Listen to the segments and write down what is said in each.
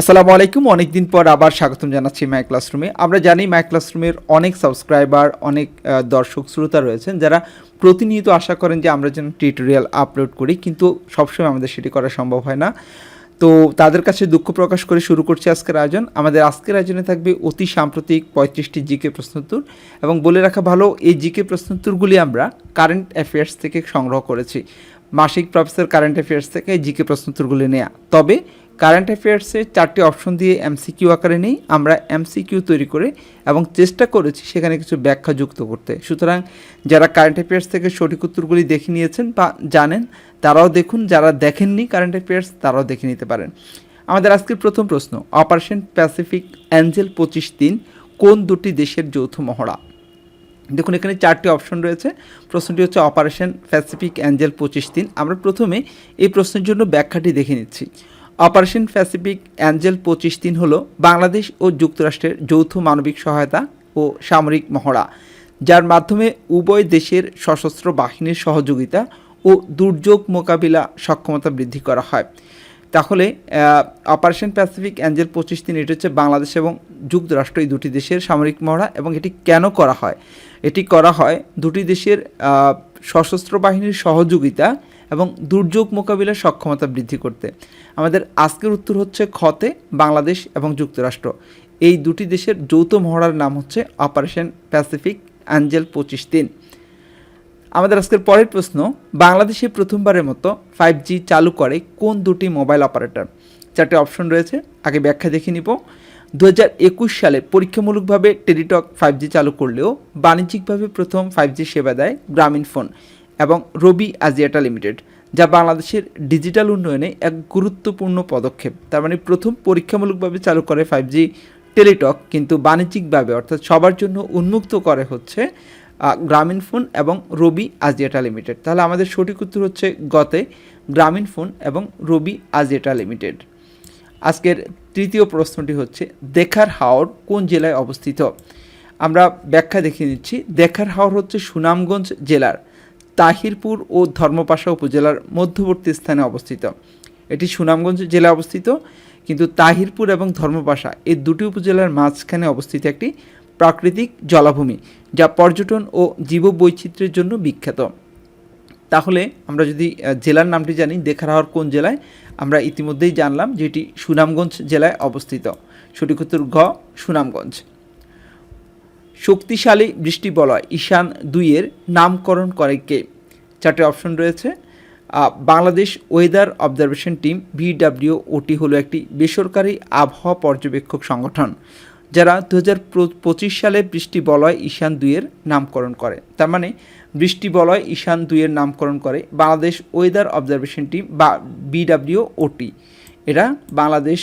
আসসালামু আলাইকুম, অনেকদিন পর আবার স্বাগতম জানাচ্ছি মাই ক্লাসরুমে আমরা জানি মাই ক্লাসরুমের অনেক সাবস্ক্রাইবার অনেক দর্শক, শ্রোতা রয়েছেন, যারা প্রতিনিয়ত আশা করেন যে আমরা যেন টিউটোরিয়াল আপলোড করি, কিন্তু সবসময় আমাদের সেটি করা সম্ভব হয় না। তো তাদের কাছে দুঃখ প্রকাশ করে শুরু করছি আজকের আয়োজন। আমাদের আজকের আয়োজনে থাকবে অতি সাম্প্রতিক পঁয়ত্রিশটি জিকে প্রশ্নোত্তর এবং বলে রাখা ভালো, এই জিকে প্রশ্নোত্তরগুলি আমরা কারেন্ট অ্যাফেয়ার্স থেকে সংগ্রহ করেছি। মাসিক প্রফেসর কারেন্ট অ্যাফেয়ার্স থেকে জিকে প্রশ্নোত্তরগুলি নেওয়া তবে কারেন্ট অ্যাফেয়ার্সে চারটি অপশন দিয়ে এমসিকিউ আকারে নেই, আমরা এমসিকিউ তৈরি করে এবং চেষ্টা করেছি সেখানে কিছু ব্যাখ্যা যুক্ত করতে। সুতরাং যারা কারেন্ট অ্যাফেয়ার্স থেকে সঠিক উত্তরগুলি দেখে নিয়েছেন বা জানেন, তারাও দেখুন। যারা দেখেননি কারেন্ট অ্যাফেয়ার্স তারাও দেখে নিতে পারেন। আমাদের আজকের প্রথম প্রশ্ন অপারেশন প্যাসিফিক অ্যাঞ্জেল পঁচিশ দিন কোন দুটি দেশের যৌথ মহড়া? দেখুন, এখানে চারটি অপশন রয়েছে। প্রশ্নটি হচ্ছে অপারেশন প্যাসিফিক অ্যাঞ্জেল পঁচিশ তিন। আমরা প্রথমে এই প্রশ্নের জন্য ব্যাখ্যাটি দেখে নিচ্ছি। অপারেশন প্যাসিফিক অ্যাঞ্জেল পঁচিশ দিন হলো বাংলাদেশ ও যুক্তরাষ্ট্রের যৌথ মানবিক সহায়তা ও সামরিক মহড়া, যার মাধ্যমে উভয় দেশের সশস্ত্র বাহিনীর সহযোগিতা ও দুর্যোগ মোকাবিলা সক্ষমতা বৃদ্ধি করা হয়। তাহলে অপারেশন প্যাসিফিক অ্যাঞ্জেল পঁচিশ দিন এটি হচ্ছে বাংলাদেশ এবং যুক্তরাষ্ট্র, এই দুটি দেশের সামরিক মহড়া এবং এটি কেন করা হয়? এটি করা হয় দুটি দেশের সশস্ত্র বাহিনীর সহযোগিতা এবং দুর্যোগ মোকাবিলার সক্ষমতা বৃদ্ধি করতে। আমাদের আজকের উত্তর হচ্ছে খতে বাংলাদেশ এবং যুক্তরাষ্ট্র। এই দুটি দেশের যৌথ মহড়ার নাম হচ্ছে অপারেশন প্যাসিফিক অ্যাঞ্জেল পঁচিশ দিন। আমাদের আজকের পরের প্রশ্ন, বাংলাদেশে প্রথমবারের মতো ফাইভ জি চালু করে কোন দুটি মোবাইল অপারেটর? চারটে অপশন রয়েছে, আগে ব্যাখ্যা দেখে নিব। দু একুশ সালে পরীক্ষামূলকভাবে টেলিটক ফাইভ জি চালু করলেও বাণিজ্যিকভাবে প্রথম ফাইভ জি সেবা দেয় গ্রামীণ ফোন। এবং রবি আজিয়াটা লিমিটেড, যা বাংলাদেশের ডিজিটাল উন্নয়নে এক গুরুত্বপূর্ণ পদক্ষেপ। তার মানে প্রথম পরীক্ষামূলকভাবে চালু করে ফাইভ জি টেলিটক, কিন্তু বাণিজ্যিকভাবে, অর্থাৎ সবার জন্য উন্মুক্ত করে হচ্ছে গ্রামীণ ফোন এবং রবি আজিয়াটা লিমিটেড। তাহলে আমাদের সঠিক উত্তর হচ্ছে গতে, গ্রামীণ ফোন এবং রবি আজিয়াটা লিমিটেড। আজকের তৃতীয় প্রশ্নটি হচ্ছে, দেখার হাওর কোন জেলায় অবস্থিত? আমরা ব্যাখ্যা দেখিয়ে নিচ্ছি দেখার হাওর হচ্ছে সুনামগঞ্জ জেলার। তাহিরপুর ও ধর্মপাশা উপজেলার মধ্যবর্তী স্থানে অবস্থিত। এটি সুনামগঞ্জ জেলায় অবস্থিত, কিন্তু তাহিরপুর এবং ধর্মপাশা এই দুটি উপজেলার মাঝখানে অবস্থিত একটি প্রাকৃতিক জলাভূমি, যা পর্যটন ও জীববৈচিত্র্যের জন্য বিখ্যাত। তাহলে আমরা যদি জেলার নামটি জানি দেখার হওয়ার কোন জেলায়, আমরা ইতিমধ্যেই জানলাম যেটি সুনামগঞ্জ জেলায় অবস্থিত। সঠিক উত্তর ঘ, সুনামগঞ্জ। শক্তিশালী বৃষ্টি বলয় ঈশান দুইয়ের নামকরণ করে কে? চারটে অপশন রয়েছে। Bangladesh weather observation team VW OT হলো একটি বেসরকারি আবহাওয়া পর্যবেক্ষক সংগঠন, যারা দু হাজার পঁচিশ সালে বৃষ্টি বলয় ঈশান দুইয়ের নামকরণ করে। তার মানে বৃষ্টি বলয় ঈশান দুইয়ের নামকরণ করে বাংলাদেশ ওয়েদার অবজারভেশন টিম বা বিডাব্লিউ ওটি এরা বাংলাদেশ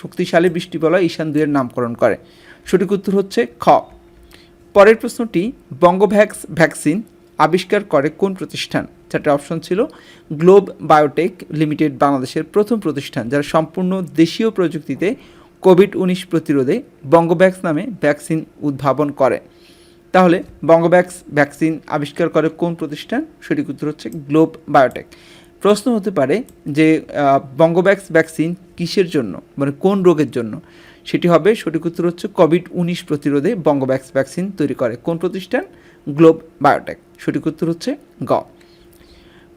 শক্তিশালী বৃষ্টি বলয় ঈশান দুইয়ের নামকরণ করে। সঠিক উত্তর হচ্ছে খ। পরের প্রশ্নটি, বঙ্গভ্যাক্স ভ্যাকসিন আবিষ্কার করে কোন প্রতিষ্ঠান? চারটে অপশন ছিল, গ্লোব বায়োটেক লিমিটেড বাংলাদেশের প্রথম প্রতিষ্ঠান যারা সম্পূর্ণ দেশীয় প্রযুক্তিতে কোভিড উনিশ প্রতিরোধে বঙ্গভ্যাক্স নামে ভ্যাকসিন উদ্ভাবন করে। তাহলে, বঙ্গভ্যাক্স ভ্যাকসিন আবিষ্কার করে কোন প্রতিষ্ঠান? সঠিক উত্তর হচ্ছে গ্লোব বায়োটেক। প্রশ্ন হতে পারে যে বঙ্গভ্যাক্স ভ্যাকসিন কিসের জন্য? মানে কোন রোগের জন্য? সেটি হবে, সঠিক উত্তর হচ্ছে কোভিড উনিশ প্রতিরোধে বঙ্গব্যাক্স ভ্যাকসিন তৈরি করে। কোন প্রতিষ্ঠান? Globe biotech. সঠিক উত্তর হচ্ছে গ।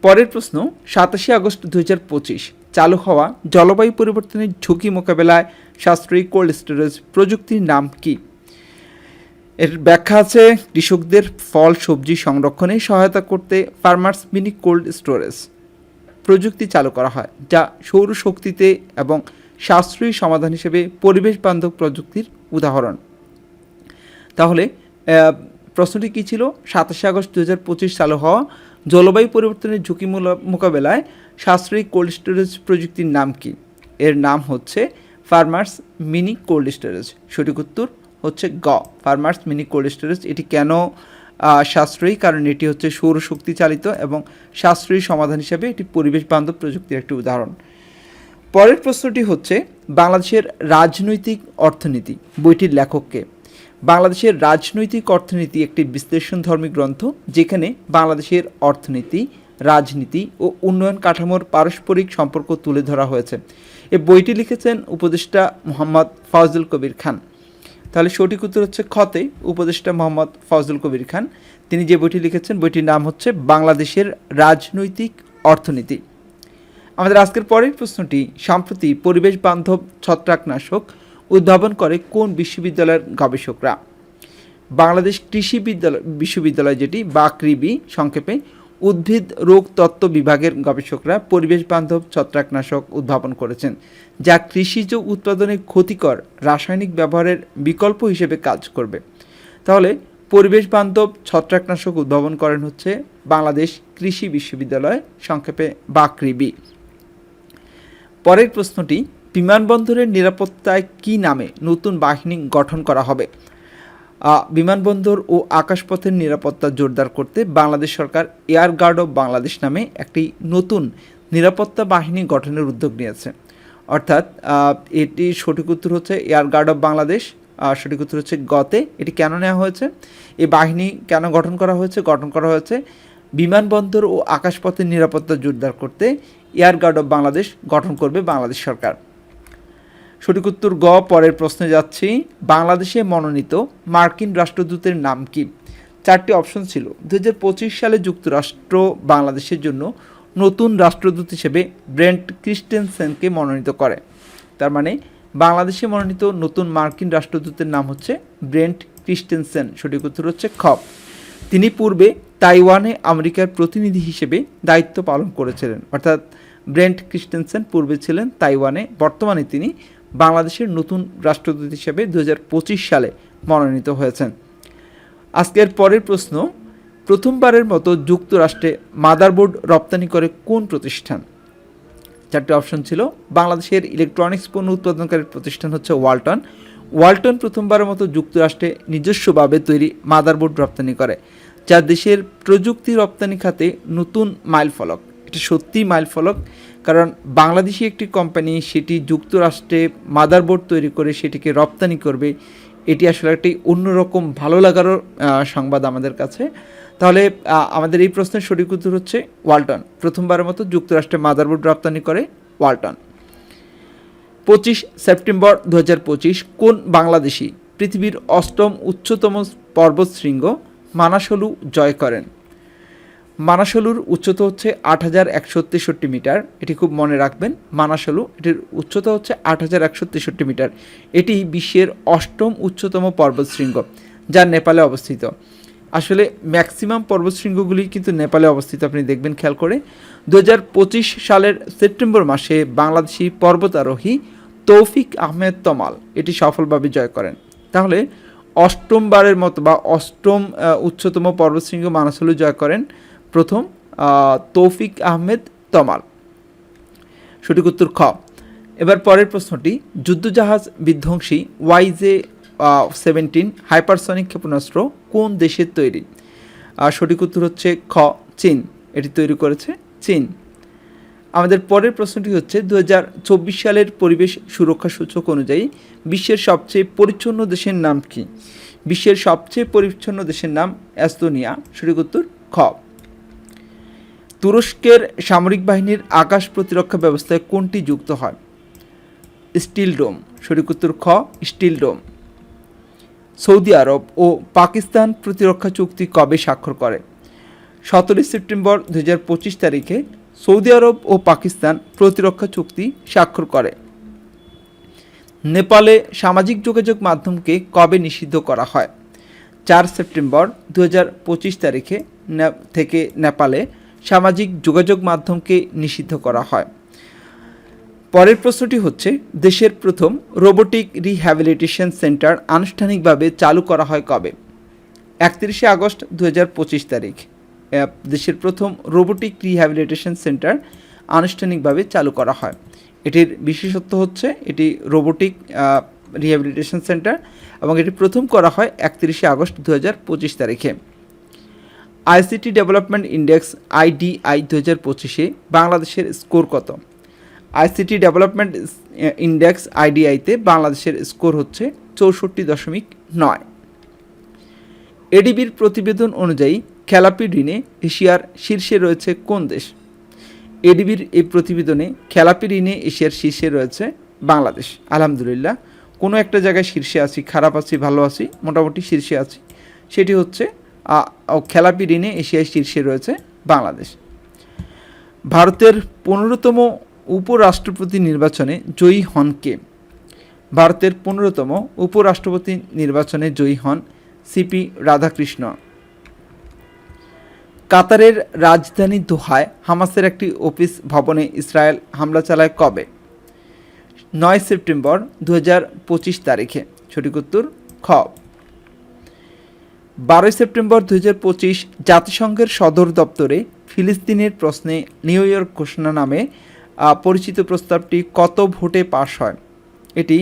পরের প্রশ্ন, সাতাশে আগস্ট দুহাজার পঁচিশ, চালু হওয়া জলবায়ু পরিবর্তনের ঝুঁকি মোকাবেলায় সাশ্রয়ী কোল্ড স্টোরেজ প্রযুক্তির নাম কি? এর ব্যাখ্যা আছে, কৃষকদের ফল, সবজি সংরক্ষণে সহায়তা করতে ফার্মার্স মিনি কোল্ড স্টোরেজ প্রযুক্তি চালু করা হয়, যা সৌরশক্তিতে এবং সাশ্রয়ী সমাধান হিসেবে পরিবেশ বান্ধব প্রযুক্তির উদাহরণ। তাহলে প্রশ্নটি কী ছিল? সাতাশে আগস্ট দু হাজার পঁচিশ চালু হওয়া জলবায়ু পরিবর্তনের ঝুঁকি মোকাবেলায় সাশ্রয়ী কোল্ড স্টোরেজ প্রযুক্তির নাম কি? এর নাম হচ্ছে ফার্মার্স মিনি কোল্ড স্টোরেজ। সঠিক উত্তর হচ্ছে গ, ফার্মার্স মিনি কোল্ড স্টোরেজ। এটি কেন সাশ্রয়ী? কারণ এটি হচ্ছে সৌরশক্তি চালিত এবং সাশ্রয়ী সমাধান হিসেবে এটি পরিবেশ বান্ধব প্রযুক্তির একটি উদাহরণ। পরের প্রশ্নটি হচ্ছে বাংলাদেশের রাজনৈতিক অর্থনীতি, বইটির লেখককে। বাংলাদেশের রাজনৈতিক অর্থনীতি একটি বিশ্লেষণধর্মী গ্রন্থ যেখানে বাংলাদেশের অর্থনীতি, রাজনীতি ও উন্নয়ন কাঠামোর পারস্পরিক সম্পর্ক তুলে ধরা হয়েছে। এই বইটি লিখেছেন উপদেষ্টা মোহাম্মদ ফজল কবির খান। তাহলে সঠিক উত্তর হচ্ছে খতে উপদেষ্টা মোহাম্মদ ফজল কবির খান। তিনি যে বইটি লিখেছেন, বইটির নাম হচ্ছে বাংলাদেশের রাজনৈতিক অর্থনীতি। আমাদের আজকের পরের প্রশ্নটি, সম্প্রতি পরিবেশ বান্ধব ছত্রাকনাশক উদ্ভাবন করে কোন বিশ্ববিদ্যালয়ের গবেষকরা? বাংলাদেশ কৃষি বিদ্যালয়, বিশ্ববিদ্যালয় যেটি বা কৃবি সংক্ষেপে, উদ্ভিদ রোগ তত্ত্ব বিভাগের গবেষকরা পরিবেশ বান্ধব ছত্রাকনাশক উদ্ভাবন করেছেন, যা কৃষিজ উৎপাদনে ক্ষতিকর রাসায়নিক ব্যবহারের বিকল্প হিসেবে কাজ করবে। তাহলে, পরিবেশ বান্ধব ছত্রাকনাশক উদ্ভাবন করেন হচ্ছে বাংলাদেশ কৃষি বিশ্ববিদ্যালয়, সংক্ষেপে বা কৃবি পরের প্রশ্নটি, বিমানবন্দরের নিরাপত্তায় কি নামে নতুন বাহিনী গঠন করা হবে? বিমানবন্দর ও আকাশপথের নিরাপত্তা জোরদার করতে বাংলাদেশ সরকার এয়ার গার্ড অফ বাংলাদেশ নামে একটি নতুন নিরাপত্তা বাহিনী গঠনের উদ্যোগ নিয়েছে। অর্থাৎ এটি সঠিক উত্তর হচ্ছে এয়ার গার্ড অফ বাংলাদেশ সঠিক উত্তর হচ্ছে গতে। এটি কেন নেওয়া হয়েছে? এই বাহিনী কেন গঠন করা হয়েছে? গঠন করা হয়েছে বিমানবন্দর ও আকাশপথের নিরাপত্তা জোরদার করতে এয়ার গার্ড অফ বাংলাদেশ গঠন করবে বাংলাদেশ সরকার। সঠিক উত্তর গ, পরের প্রশ্নে যাচ্ছি। বাংলাদেশে মনোনীত মার্কিন রাষ্ট্রদূতের নাম কি? চারটি অপশন ছিল। দুই হাজার পঁচিশ সালে যুক্তরাষ্ট্র বাংলাদেশের জন্য নতুন রাষ্ট্রদূত হিসেবে ব্রেন্ট ক্রিস্টেনসেনকে মনোনীত করে। তার মানে বাংলাদেশে মনোনীত নতুন মার্কিন রাষ্ট্রদূতের নাম হচ্ছে ব্রেন্ট ক্রিস্টেনসেন। সঠিক উত্তর হচ্ছে খ। তিনি পূর্বে তাইওয়ানে আমেরিকার প্রতিনিধি হিসেবে দায়িত্ব পালন করেছিলেন। অর্থাৎ ব্রেন্ট ক্রিস্টেনসেন পূর্বে ছিলেন তাইওয়ানে, বর্তমানে তিনি বাংলাদেশের নতুন রাষ্ট্রদূত হিসেবে দু হাজার পঁচিশ সালে মনোনীত হয়েছেন। আজকের পরের প্রশ্ন, প্রথমবারের মতো যুক্তরাষ্ট্রে মাদারবোর্ড রপ্তানি করে কোন প্রতিষ্ঠান? চারটি অপশন ছিল, বাংলাদেশের ইলেকট্রনিক্স পণ্য উৎপাদনকারী প্রতিষ্ঠান হচ্ছে ওয়ালটন। ওয়ালটন প্রথমবারের মতো যুক্তরাষ্ট্রে নিজস্বভাবে তৈরি মাদারবোর্ড রপ্তানি করে, যা দেশের প্রযুক্তি রপ্তানি খাতে নতুন মাইলফলক। এটা সত্যিই মাইলফলক, কারণ বাংলাদেশি একটি কোম্পানি সেটি যুক্তরাষ্ট্রে মাদারবোর্ড তৈরি করে সেটিকে রপ্তানি করবে, এটি আসলে একটি অন্যরকম ভালো লাগারও সংবাদ আমাদের কাছে। তাহলে আমাদের এই প্রশ্নের সঠিক উত্তর হচ্ছে ওয়ালটন। প্রথমবারের মতো যুক্তরাষ্ট্রে মাদারবোর্ড রপ্তানি করে ওয়ালটন। পঁচিশ সেপ্টেম্বর দু হাজার পঁচিশ, কোন বাংলাদেশি পৃথিবীর অষ্টম উচ্চতম পর্বতশৃঙ্গ মানাসলু জয় করেন? মানাসলুর উচ্চতা হচ্ছে আট হাজার একশো তেষট্টি মিটার। এটি খুব মনে রাখবেন মানাসলু এটির উচ্চতা হচ্ছে আট হাজার একশো তেষট্টি মিটার। এটি বিশ্বের অষ্টম উচ্চতম পর্বতশৃঙ্গ, যা নেপালে অবস্থিত। আসলে ম্যাক্সিমাম পর্বতশৃঙ্গগুলি কিন্তু নেপালে অবস্থিত, আপনি দেখবেন, খেয়াল করে। দু হাজার পঁচিশ সালের সেপ্টেম্বর মাসে বাংলাদেশি পর্বতারোহী তৌফিক আহমেদ তমাল এটি সফলভাবে জয় করেন। তাহলে অষ্টমবারের মতো বা অষ্টম উচ্চতম পর্বতশৃঙ্গ মানাসলু জয় করেন। প্রথম তৌফিক আহমেদ তমাল। সঠিক উত্তর খ। এবার পরের প্রশ্নটি, যুদ্ধজাহাজ বিধ্বংসী ওয়াইজে সেভেন্টিন হাইপারসনিক ক্ষেপণাস্ত্র কোন দেশের তৈরি? সঠিক উত্তর হচ্ছে খ, চীন। এটি তৈরি করেছে চীন। আমাদের পরের প্রশ্নটি হচ্ছে দু হাজার চব্বিশ সালের পরিবেশ সুরক্ষা সূচক অনুযায়ী বিশ্বের সবচেয়ে পরিচ্ছন্ন দেশের নাম কি? বিশ্বের সবচেয়ে পরিচ্ছন্ন দেশের নাম অ্যাস্তোনিয়া সঠিক উত্তর, খ। তুরস্কের সামরিক বাহিনীর আকাশ প্রতিরক্ষা ব্যবস্থায় কোনটি যুক্ত হয়? স্টিল ডোম, সঠিক উত্তর খ, স্টিল ডোম। সৌদি আরব ও পাকিস্তান প্রতিরক্ষা চুক্তি কবে স্বাক্ষর করে? সতেরোই সেপ্টেম্বর দু হাজার পঁচিশ তারিখে সৌদি আরব ও পাকিস্তান প্রতিরক্ষা চুক্তি স্বাক্ষর করে। নেপালে সামাজিক যোগাযোগ মাধ্যমকে কবে নিষিদ্ধ করা হয়? চার সেপ্টেম্বর দু হাজার পঁচিশ তারিখে থেকে নেপালে সামাজিক যোগাযোগ মাধ্যমকে নিষিদ্ধ করা হয়। পরের প্রশ্নটি হচ্ছে, দেশের প্রথম রোবোটিক রিহ্যাবিলিটেশন সেন্টার আনুষ্ঠানিকভাবে চালু করা হয় কবে? একত্রিশে আগস্ট দু হাজার পঁচিশ তারিখ। দেশের প্রথম রোবোটিক রিহ্যাবিলিটেশন সেন্টার আনুষ্ঠানিকভাবে চালু করা হয়। এটির বিশেষত্ব হচ্ছে, এটি রোবোটিক রিহ্যাবিলিটেশন সেন্টার এবং এটি প্রথম করা হয় একত্রিশে আগস্ট দু হাজার পঁচিশ তারিখে। আইসিটি ডেভেলপমেন্ট ইন্ডেক্স আইডিআই দু হাজার পঁচিশে বাংলাদেশের স্কোর কত? আইসিটি ডেভেলপমেন্ট ইন্ডেক্স আইডিআইতে বাংলাদেশের স্কোর হচ্ছে চৌষট্টি দশমিক নয়। এডিবির প্রতিবেদন অনুযায়ী খেলাপি ঋণে এশিয়ার শীর্ষে রয়েছে কোন দেশ? এডিবির এই প্রতিবেদনে খেলাপি ঋণে এশিয়ার শীর্ষে রয়েছে বাংলাদেশ। আলহামদুলিল্লাহ, কোনো একটা জায়গায় শীর্ষে আছি, খারাপ আছি, ভালো আছি, মোটামুটি শীর্ষে আছি। সেটি হচ্ছে ও খেলাপি ঋণে এশিয়ায় শীর্ষে রয়েছে বাংলাদেশ। ভারতের পনেরোতম উপরাষ্ট্রপতি নির্বাচনে জয়ী হন কে? ভারতের পনেরোতম উপরাষ্ট্রপতি নির্বাচনে জয়ী হন সিপি রাধাকৃষ্ণ। কাতারের রাজধানী দোহায় হামাসের একটি অফিস ভবনে ইসরায়েল হামলা চালায় কবে? নয় সেপ্টেম্বর দু তারিখে। সঠিক উত্তর খ। বারোই সেপ্টেম্বর দু জাতিসংঘের সদর দপ্তরে ফিলিস্তিনের প্রশ্নে নিউ ইয়র্ক ঘোষণা নামে পরিচিত প্রস্তাবটি কত ভোটে পাশ হয়? এটি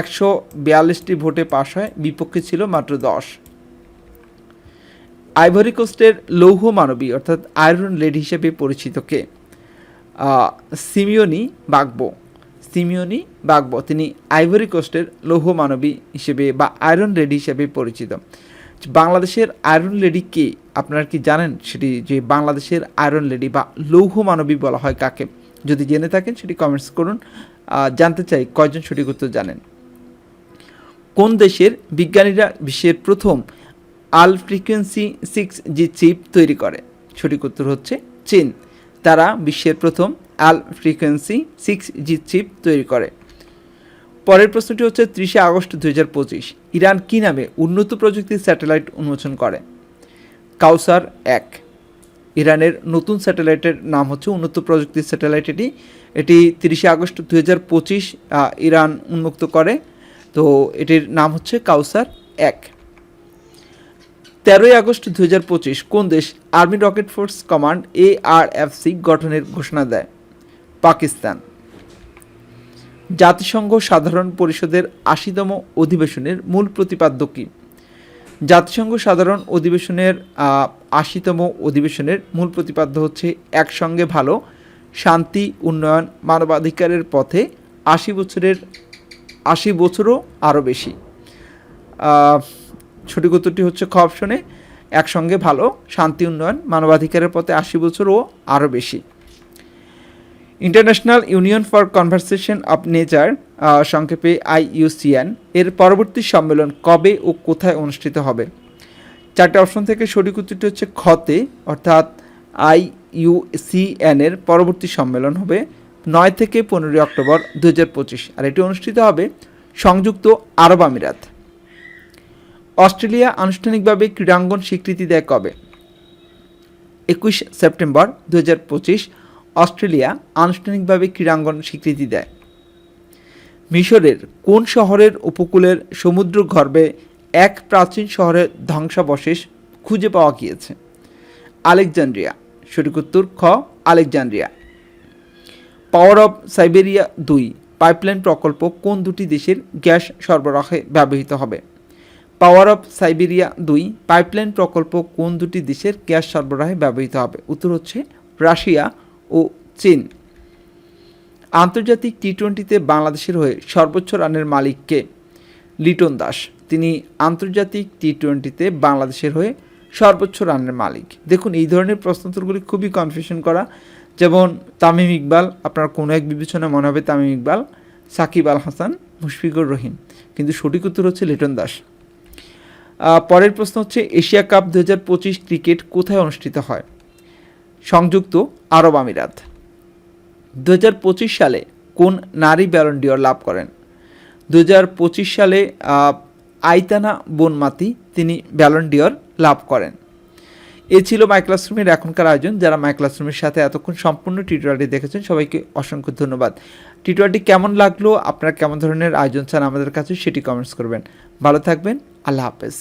একশো বিয়াল্লিশটি ভোটে পাশ হয়, বিপক্ষে ছিল মাত্র দশ। আইভরি কোস্টের লৌহ মানবী, অর্থাৎ আয়রন লেড হিসেবে পরিচিত কে? সিমিওনি বাগবো। সিমিওনি বাগবো, তিনি আইভরি কোস্টের লৌহ মানবী হিসেবে বা আয়রন লেড হিসেবে পরিচিত। বাংলাদেশের আয়রন লেডি কে আপনারা কি জানেন? সেটি যে বাংলাদেশের আয়রন লেডি বা লৌহ মানবী বলা হয় কাকে? যদি জেনে থাকেন, সেটি কমেন্টস করুন। জানতে চাই কয়জন সঠিক উত্তর জানেন। কোন দেশের বিজ্ঞানীরা বিশ্বের প্রথম আল ফ্রিকোয়েন্সি সিক্স জি চিপ তৈরি করে? সঠিক উত্তর হচ্ছে চীন। তারা বিশ্বের প্রথম আল ফ্রিকোয়েন্সি সিক্স জি চিপ তৈরি করে। পরের প্রশ্নটি হচ্ছে ত্রিশে আগস্ট দুই ইরান কী নামে উন্নত প্রযুক্তির স্যাটেলাইট উন্মোচন করে? কাউসার এক। ইরানের নতুন স্যাটেলাইটের নাম হচ্ছে উন্নত প্রযুক্তির স্যাটেলাইট। এটি এটি তিরিশে আগস্ট দু হাজার পঁচিশ ইরান উন্মুক্ত করে। তো এটির নাম হচ্ছে কাউসার এক। তেরোই আগস্ট দু হাজার পঁচিশ, কোন দেশ army rocket force command A R F C গঠনের ঘোষণা দেয়? পাকিস্তান। জাতিসংঘ সাধারণ পরিষদের আশিতম অধিবেশনের মূল প্রতিপাদ্য কী? জাতিসংঘ সাধারণ অধিবেশনের আশিতম অধিবেশনের মূল প্রতিপাদ্য হচ্ছে একসঙ্গে ভালো, শান্তি, উন্নয়ন, মানবাধিকারের পথে আশি বছরের, আশি বছরও আরও বেশি। সঠিক হচ্ছে খ অপশনে, একসঙ্গে ভালো, শান্তি, উন্নয়ন, মানবাধিকারের পথে আশি বছরও আরও বেশি। International union for conversation of nature সংক্ষেপে আইইউসিএন এর পরবর্তী সম্মেলন কবে ও কোথায় অনুষ্ঠিত হবে? চারটে অপশন থেকে সঠিক উত্তরটি হচ্ছে খতে অর্থাৎ আইইউসিএন এর পরবর্তী সম্মেলন হবে নয় থেকে পনেরোই অক্টোবর দু হাজার পঁচিশ। আর এটি অনুষ্ঠিত হবে সংযুক্ত আরব আমিরাত। অস্ট্রেলিয়া আনুষ্ঠানিকভাবে ক্রীড়াঙ্গন স্বীকৃতি দেয় কবে? একুশ সেপ্টেম্বর দু হাজার পঁচিশ অস্ট্রেলিয়া আনুষ্ঠানিকভাবে ক্রীড়াঙ্গন স্বীকৃতি দেয়। মিশরের কোন শহরের উপকূলের সমুদ্র গর্ভে এক প্রাচীন শহরের ধ্বংসাবশেষ খুঁজে পাওয়া গিয়েছে? আলেকজান্ড্রিয়া সঠিক উত্তর খ আলেকজান্ড্রিয়া পাওয়ার অফ সাইবেরিয়া দুই পাইপলাইন প্রকল্প কোন দুটি দেশের গ্যাস সরবরাহে ব্যবহৃত হবে? পাওয়ার অফ সাইবেরিয়া দুই পাইপলাইন প্রকল্প কোন দুটি দেশের গ্যাস সরবরাহে ব্যবহৃত হবে? উত্তর হচ্ছে রাশিয়া ও চীন। আন্তর্জাতিক টি টোয়েন্টিতে বাংলাদেশের হয়ে সর্বোচ্চ রানের মালিককে লিটন দাস। তিনি আন্তর্জাতিক টি টোয়েন্টিতে বাংলাদেশের হয়ে সর্বোচ্চ রানের মালিক। দেখুন, এই ধরনের প্রশ্নোত্তরগুলি খুবই কনফিউশন করা। যেমন, তামিম ইকবাল, আপনার কোনো এক বিবেচনায় মনে হবে তামিম ইকবাল, সাকিব আল হাসান, মুশফিকুর রহিম। কিন্তু সঠিক উত্তর হচ্ছে লিটন দাস। পরের প্রশ্ন হচ্ছে, এশিয়া কাপ দুহাজার পঁচিশ ক্রিকেট কোথায় অনুষ্ঠিত হয়? সংযুক্ত আরব আমিরাত। দু হাজার পঁচিশ সালে কোন নারী ব্যালন্ডিয়র লাভ করেন? দু হাজার পঁচিশ সালে আইতানা বনমাতি তিনি ব্যালন্ডিয়র লাভ করেন। এ ছিল মাই ক্লাসরুমের এখনকার আয়োজন। যারা মাই ক্লাসরুমের সাথে এতক্ষণ সম্পূর্ণ টিউটোরিয়ালটি দেখেছেন, সবাইকে অসংখ্য ধন্যবাদ। টিউটোরিয়ালটি কেমন লাগল? আপনারা কেমন ধরনের আয়োজন চান আমাদের কাছে, সেটি কমেন্টস করবেন। ভালো থাকবেন। আল্লাহ হাফেজ।